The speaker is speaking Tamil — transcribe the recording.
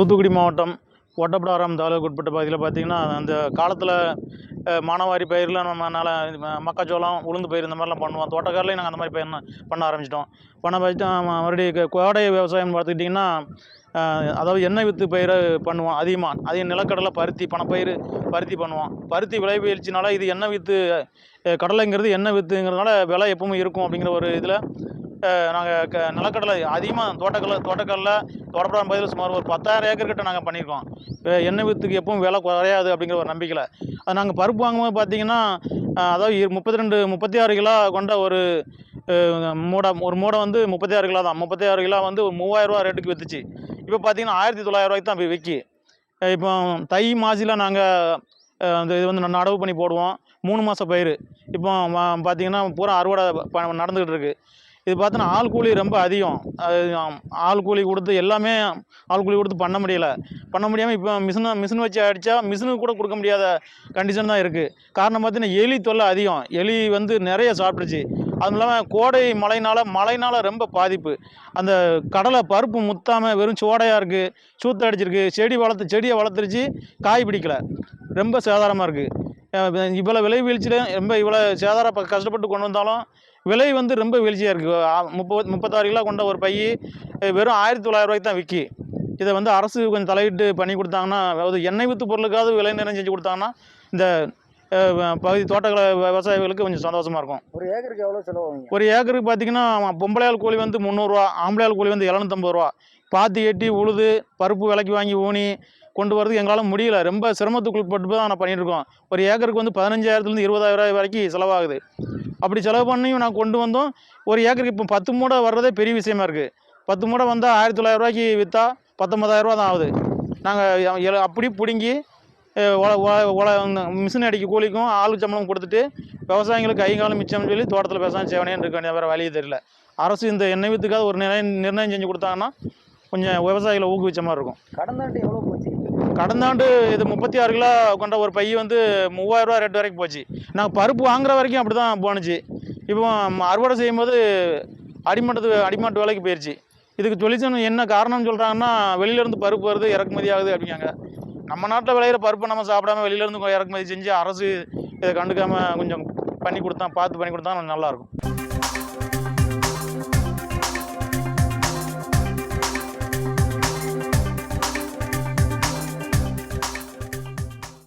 தூத்துக்குடி மாவட்டம் ஒட்டப்பிடாரம் தாலுக்கு உட்பட்ட பகுதியில் பார்த்திங்கன்னா அந்த காலத்தில் மானாவாரி பயிரில் நம்ம மக்காச்சோளம் உளுந்து பயிர் இந்த மாதிரிலாம் பண்ணுவோம். தோட்டக்காரிலையும் நாங்கள் அந்த மாதிரி பயிர் பண்ண ஆரம்பிச்சிட்டோம். பண்ண பார்த்துட்டோம் மறுபடியும் கோடை விவசாயம்னு பார்த்துக்கிட்டிங்கன்னா அதாவது எண்ணெய் வித்து பயிரை பண்ணுவோம் அதிகமாக அதிக நிலக்கடலை பருத்தி பணப்பயிர் பருத்தி பண்ணுவோம். பருத்தி விளைவிச்சினால இது எண்ணெய் வித்து கடலைங்கிறது எண்ணெய் வித்துங்கிறதுனால விலை எப்பவும் இருக்கும் அப்படிங்கிற ஒரு இதில் நாங்கள் க நிலக்கடலை அதிகமாக தோட்டக்கடலை தோட்டக்கல்ல தோட்டப்படாத பகுதியில் சுமார் ஒரு பத்தாயிரம் ஏக்கர் கிட்ட நாங்கள் பண்ணியிருக்கோம். எண்ணெய் வித்துக்கு எப்பவும் விலை குறையாது அப்படிங்கிற ஒரு நம்பிக்கையில். அது நாங்கள் பருப்பு வாங்கும்போது பார்த்தீங்கன்னா அதாவது இரு- முப்பத்தி ரெண்டு முப்பத்தி ஆறு கிலோ கொண்ட ஒரு மூடை ஒரு மூடை வந்து முப்பத்தி ஆறு கிலோ தான். முப்பத்தி ஆறு கிலோ வந்து மூவாயிரரூவா ரேட்டுக்கு வித்துச்சு. இப்போ பார்த்தீங்கன்னா ஆயிரத்தி தொள்ளாயிரரூவாய்க்கு தான் போய் விற்கி இப்போ தை மாசியில் நாங்கள் அந்த இது வந்து நடவு பண்ணி போடுவோம். மூணு மாதம் பயிர். இப்போ பார்த்தீங்கன்னா பூரா அறுவடை ப- நடந்துக்கிட்டு இருக்குது இது பார்த்தோன்னா ஆள் கூலி ரொம்ப அதிகம். ஆள் கூலி கொடுத்து எல்லாமே ஆள் கூலி கொடுத்து பண்ண முடியல. பண்ண முடியாமல் இப்போ மிஷினை மிஷின் வச்சு அடித்தா மிஷினுக்கு கூட கொடுக்க முடியாத கண்டிஷன் தான் இருக்குது காரணம் பார்த்தீங்கன்னா எலி தொல்லை அதிகம். எலி வந்து நிறைய சாப்பிட்டுச்சு அதுவும் இல்லாமல் கோடை மழைனால மழைனால ரொம்ப பாதிப்பு. அந்த கடலை பருப்பு முத்தாமல் வெறும் சோடையாக இருக்குது சூத்த அடிச்சிருக்கு செடி வளர்த்து செடியை வளர்த்துருச்சு காய் பிடிக்கல. ரொம்ப சேதாரமாக இருக்குது இவ்வளோ விலை வீழ்ச்சியில் ரொம்ப இவ்வளோ சேதாரம் கஷ்டப்பட்டு கொண்டு வந்தாலும் விலை வந்து ரொம்ப வீழ்ச்சியாக இருக்குது முப்பது முப்பத்தாறு கிலோ கொண்ட ஒரு பை வெறும் ஆயிரத்தி தொள்ளாயிரம் ரூபாய்க்கு தான் விற்கி இதை வந்து அரசு கொஞ்சம் தலையிட்டு பண்ணி கொடுத்தாங்கன்னா அதாவது எண்ணெய் வித்து பொருளுக்காவது விலை நிர்ணயம் செஞ்சு கொடுத்தாங்கன்னா இந்த பகுதி தோட்டக்கலை விவசாயிகளுக்கு கொஞ்சம் சந்தோஷமாக இருக்கும். ஒரு ஏக்கருக்கு எவ்வளோ செலவாகுங்க ஒரு ஏக்கருக்கு பார்த்தீங்கன்னா பொம்பளையாள் கூலி வந்து முந்நூறுரூவா ஆம்பளையாள் கூலி வந்து எழுநூத்தம்பது ரூபா. பாத்தி கட்டி உழுது பருப்பு விலைக்கு வாங்கி ஊனி கொண்டு வரதுக்கு எங்களால் முடியல. ரொம்ப சிரமத்துக்குள்பட்டு தான் நான் பண்ணிட்டு இருக்கோம். ஒரு ஏக்கருக்கு வந்து பதினஞ்சாயிரத்துலேருந்து இருபதாயிரம் ரூபாய் வரைக்கும் செலவாகுது. அப்படி செலவு பண்ணியும் நான் கொண்டு வந்தோம். ஒரு ஏக்கருக்கு இப்போ பத்து மூடை வர்றதே பெரிய விஷயமா இருக்குது பத்து மூடை வந்தால் ஆயிரத்தி தொள்ளாயிரம் ரூபாய்க்கு விற்றா பத்தொன்பதாயிரம் ரூபா தான் ஆகுது. நாங்கள் அப்படி பிடுங்கி ஒல மிஷின் அடிக்க கூலிக்கும் ஆளு சம்பளம் கொடுத்துட்டு விவசாயிகளுக்கு கை மிச்சம் மிச்சம்னு சொல்லி தோட்டத்தில் விவசாயம் செய்வனேன்னு இருக்க. வேண்டிய வேறு வழியே தெரியல. அரசு இந்த எண்ணெய் வித்துக்காக ஒரு நிர்ணயம் நிர்ணயம் செஞ்சு கொடுத்தாங்கன்னா கொஞ்சம் விவசாயிகளை ஊக்குவிச்ச மாதிரி இருக்கும். கடந்த ஆண்டு எவ்வளோ போச்சு? கடந்த ஆண்டு இது முப்பத்தி ஆறு கிலோ கொண்ட ஒரு பை வந்து மூவாயிரம் ரூபா ரேட் வரைக்கும் போச்சு. நாங்கள் பருப்பு வாங்குற வரைக்கும் அப்படி தான் போணுச்சு. இப்போ அறுவடை செய்யும்போது அடிமட்டத்து அடிமாட்டு விலைக்கு போயிடுச்சு இதுக்கு தொழிற்சங்கம் என்ன காரணம்னு சொல்கிறாங்கன்னா வெளியிலேருந்து பருப்பு வருது இறக்குமதி ஆகுது அப்படிங்காங்க நம்ம நாட்டில் விளையிற பருப்பை நம்ம சாப்பிடாம வெளியிலேருந்து இறக்குமதி செஞ்சு அரசு இதை கண்டுக்காமல் கொஞ்சம் பண்ணி கொடுத்தா பார்த்து பண்ணி கொடுத்தா நல்லாயிருக்கும்